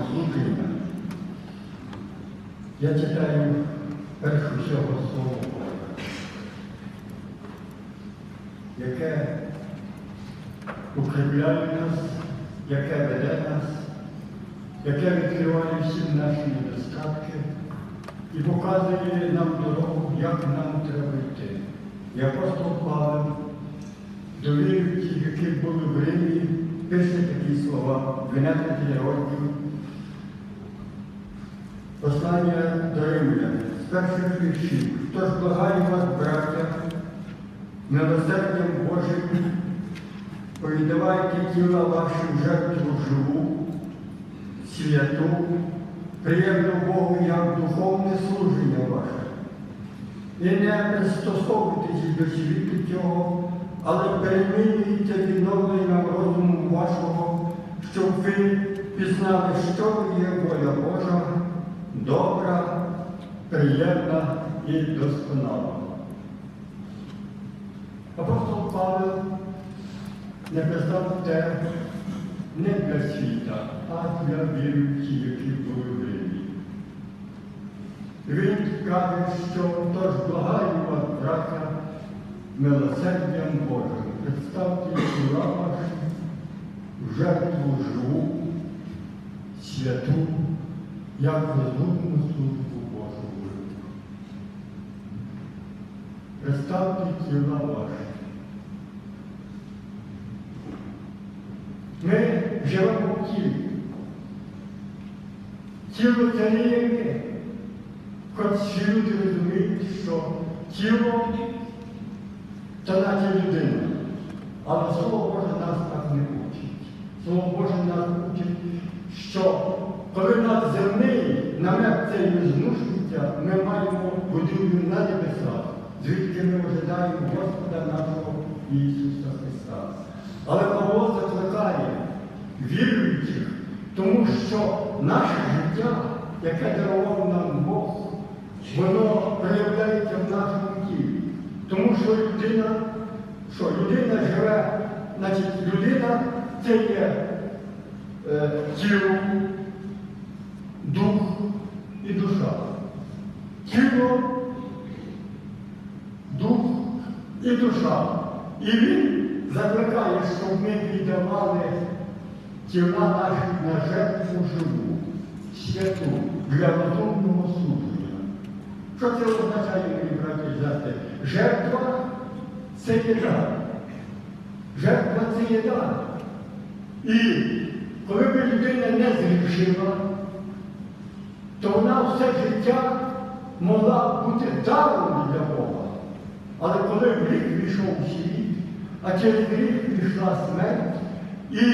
і. Я читаю першу всього слово яке укріпляє нас, яке веде нас, яке відкриває всі наші недостатки і показує нам дорогу, як нам треба йти. І апостол Павел до віруючих, які були в Римі, пише такі слова, 12 розділ, Послання до Римлян, з перших віршів. Тож благаю вас, браття, милосердям Божим, повідавайте тіла вашу жертву живу, святу, приємну Богу як духовне служення ваше. І не пристосовуйтесь до світу цього, але перемінюйте відновленням розуму вашого, щоб ви пізнали, що є воля Божа, добра, приємна і досконала. Апостол Павел не писав те не для світа, а для віруючих, які були в Римі. Він каже, що тож благаю вас, браття, милосердям Божим, представте ваші жертву живу, святу, як розумну службу Божу. Представте тіла ваші. Ми живемо в тілі. Тіло це не є ми. Хоч всі люди розуміють, що тіло це наче людина. Але Слово Боже нас так не учить. Слово Боже нас учить, що коли нас земний намет цей знушується, ми маємо будівлю на небесах, звідки ми ожидаємо Господа нашого Ісуса Христа. Але Павло закликає віруючих, тому що наше життя, яке дарував нам Бог, воно проявляється в нашому тілі. Тому що людина, що людина живе, значить людина це є е, тіло, дух і душа. Тіло, дух і душа. І він закликає, щоб ми віддавали тіла на жертву живу, святу, для розумного служення. Що це означає, мої браті і сестри? Жертва це єда. Жертва це єда. І коли б людина не згрішила, то вона все життя могла бути даром для Бога. Але коли гріх війшов у світ, а через гріх пішла смерть, і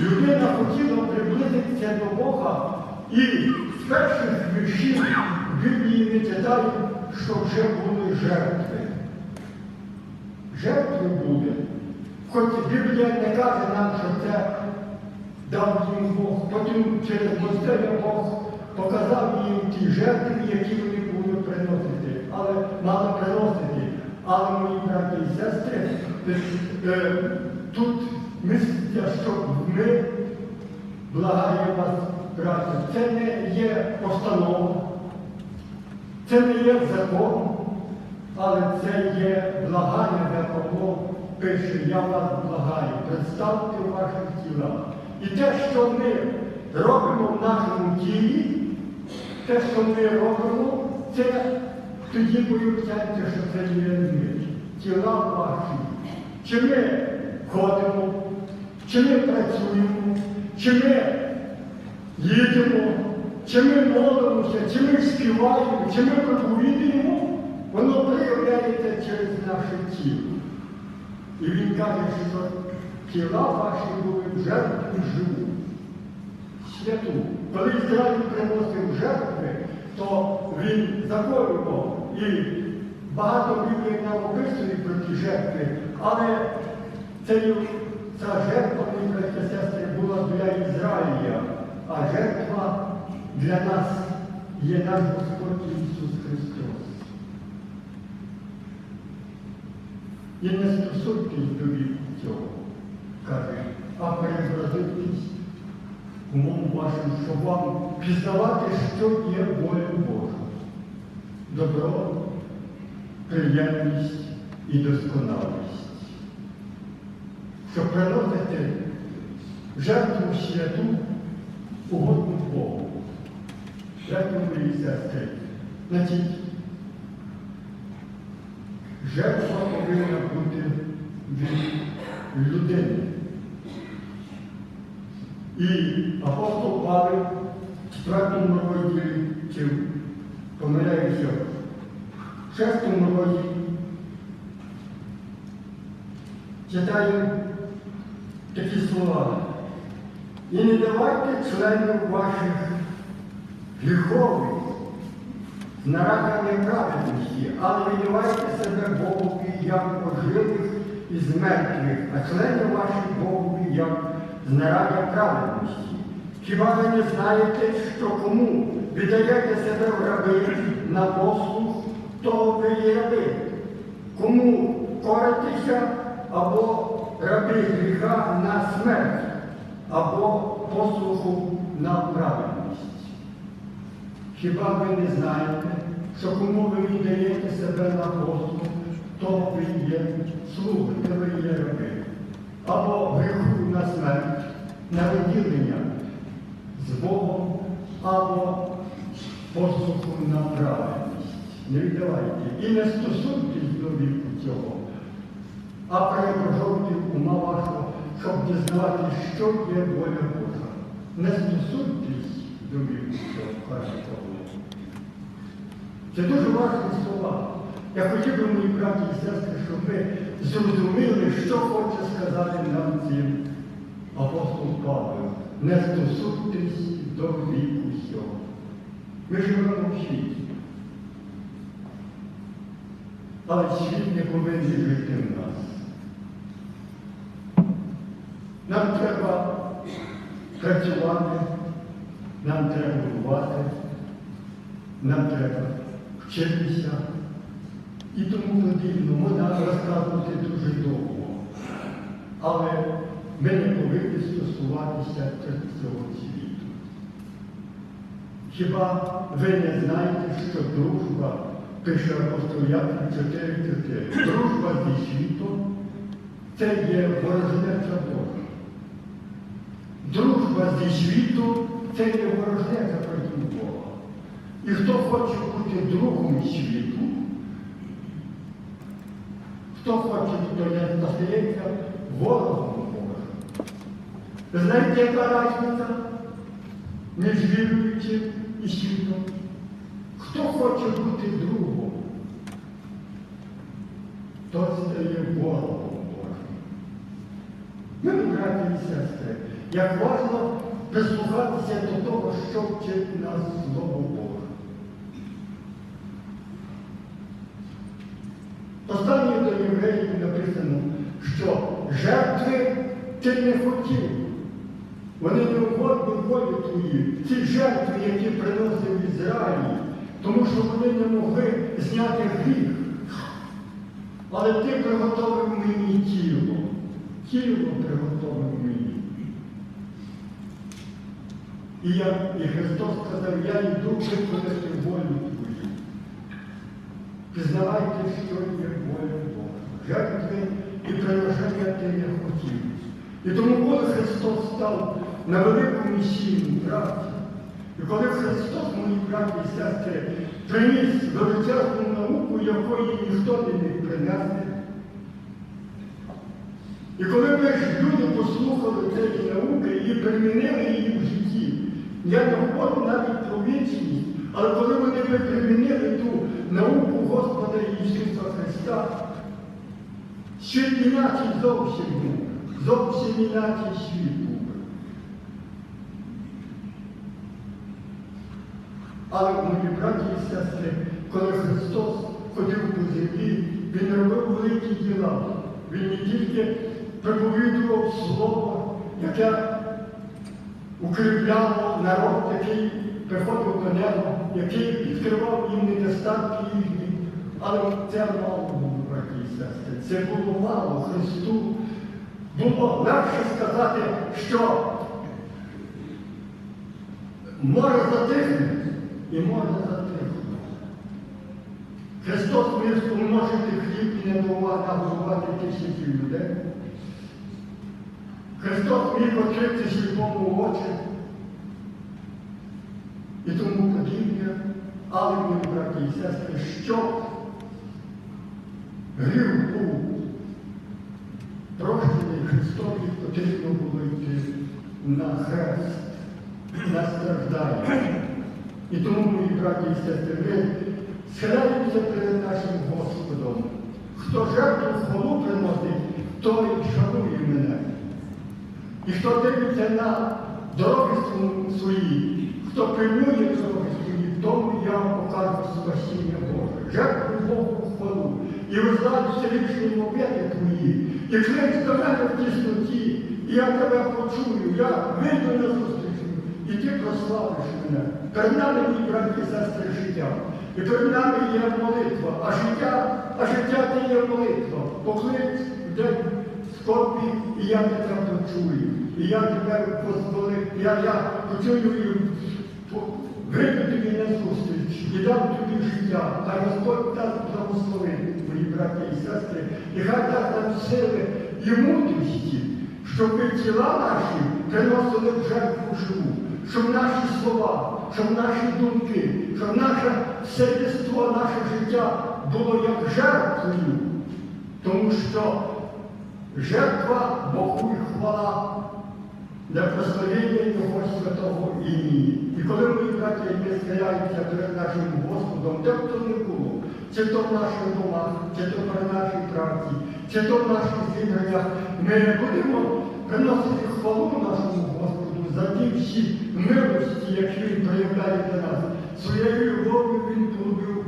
людина хотіла приблизитися до Бога, і з перших віршів Біблії ми читаємо, що вже були жертви. Жертви були. Хоч Біблія не каже нам, що це дав їм Бог, потім через Мойсея Бог показав їм ті жертви, які вони були приносити, але мали приносити. Але мої браті і сестри, е, е, тут мислиться, що ми благаємо вас, браті. Це не є постанова, це не є закон, але це є благання, де Павло пише, я вас благаю, представте ваших тілах. І те, що ми робимо в нашому тілі, те, що ми робимо, це тоді появляється, що це є ми. Тіла ваші. Чи ми ходимо, чи ми працюємо, чи ми їдемо, чи ми молимося, чи ми співаємо, чи ми проповідуємо, воно проявляється через наше тіло. І він каже, що тіла ваші були в жертву живу, святу. Коли Ізраїль приносив жертви, то він заколював. І багато Біблії нам описує про ті жертви, але це, ця жертва, браті сестри, була для Ізраїля, а жертва для нас є наш Господь Ісус Христос. І не стосуйтесь до цього, каже а перезродитись умом вашим, щоб вам пізнавати, що є воля Божа. Добро, приємність і досконалість. Щоб приносити жертву святу угодну Богу. Жертву мої сестри. Значить, жертва повинна бути від людини. І апостол Павел в четвертому розділі, чи помиляюся, в шестому розділі читаю такі слова. І не давайте членів ваших гріхових наради неправедності, але віддавайте себе Богові як оживих і з мертвих, а членів ваших Богові як знаряддя праведності. Хіба ви не знаєте, що кому віддаєте себе в раби на послуг, то ви є раби? Кому коритеся або раби гріха на смерть, або послуху на праведність? Хіба ви не знаєте, що кому ви віддаєте себе на послуг, то ви є слуги, ви є раби, або гріху на смерть, на виділення з Богом, або послуху на праведність. Не віддавайте. І не стосуйтесь до віку цього, а перепрошовуйте ума вашого, щоб дізнавати, що є воля Божа. Не стосуйтесь до віку цього, каже Павло. Це дуже важливі слова. Я хотів би, мої браті і сестри, щоб ми зрозуміли, що хоче сказати нам цим апостол Павло. Не стосуйтесь до віку цього. Ми живемо в світі. Але світ не повинен жити в нас. Нам треба працювати, нам треба будувати, нам треба вчитися і тому подібно. Можна розказувати дуже довго. Але ми не повинні стосуватися цього світу. Хіба ви не знаєте, що дружба, пише апостол Яків 4.4, дружба зі світом це є ворожнеча Божа. Дружба зі світом це є ворожнеча проти Бога. І хто хоче бути другом світу, хто хоче, то не стається ворогом знаєте, яка різниця між віруючим і світом? Хто хоче бути другом, той стає ворогом Божим. Ми, браті і сестри, як важно прислухатися до того, що вчить нас Слово Боже. Останнє до євреїв написано, що жертви ти не хотів. Вони не угодні волі твої. Ці жертви, які приносив Ізраїль, тому що вони не могли зняти гріх. Але ти приготовив мені тіло. Тіло приготовив мені. І, я, і Христос сказав, я йду виконати волю твою. Пізнавайте, що є воля Божа. Жертви і приношення ти не хотів. І тому, коли Христос став на велику місійну праці, і коли Христос, мої браті і сестри, приніс величезну науку, якої ніхто не міг принести, і коли ми ж люди послухали цієї науки і примінили її в житті, я не говорю навіть про вічність, але коли вони примінили ту науку Господа Ісуса Христа, світ інакший зовсім зовсім інакший світ Але мої браті і сестри, коли Христос ходив по землі, Він робив великі діла. Він не тільки проповідував Слово, яке укріпляло народ, який приходив до нього, який відкривав їм недостатки їхні. Але це мало було, браті і сестри. Це було мало Христу було легше сказати, що море затихне і море затихне. Христос міг помножити хліб і не нагодувати тисячі людей. Христос міг відкрити сліпому очі і тому подібне, але, мої браті і сестри, що гріх був прощений Христові, потрібно було йти на хрест, на страждання. І тому, мої браті і сестри, ми схиляємося перед нашим Господом. Хто жертву хвалу приносить, той шанує мене. І хто дивиться на дороги св- свої, хто пильнує дороги свої, тому я вам покажу спасіння Боже. Жертву Богу хвалу. І ви знаєте всевишні мовети твої, і клич до мене в тісноті, і я тебе почую, я вийду на зустріч, і ти прославиш мене. Перед нами, мій браті і сестри, життя. І перед нами є молитва, а життя, а життя це є молитва. Поклич в день скорбі, і я тебе почую. І я тебе позволив, я, я почую і вийду тобі на зустріч і дам тобі життя. Хай Господь дасть благословить, мої браті і сестри, і хай дасть нам сили і мудрості, щоб ми тіла наші приносили в жертву живу, щоб наші слова, щоб наші думки, щоб наше все наше життя було як жертвою. Тому що жертва Богу і хвала для прославлення Його святого імені. І коли ми, браті, ми схиляємося перед нашим Господом, де б то не було, чи то в наших домах, чи то при нашій праці, чи то в наших зібраннях, ми будемо приносити хвалу нашому Господу за ті всі милості, які Він проявляє для нас. Своєю любов'ю Він полюбив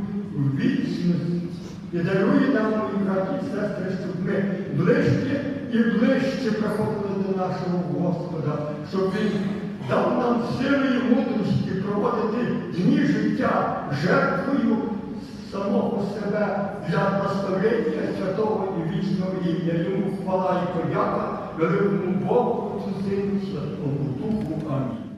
вічність і дарує нам, мої браті і сестри, щоб ми ближче і ближче приходили до нашого Господа, щоб Він дав нам сили і мудрості проводити дні життя жертвою самого себе для прославлення святого і вічного ім'я. Йому хвала і подяка Dar eu um pouco de tempo, um pouco de tempo.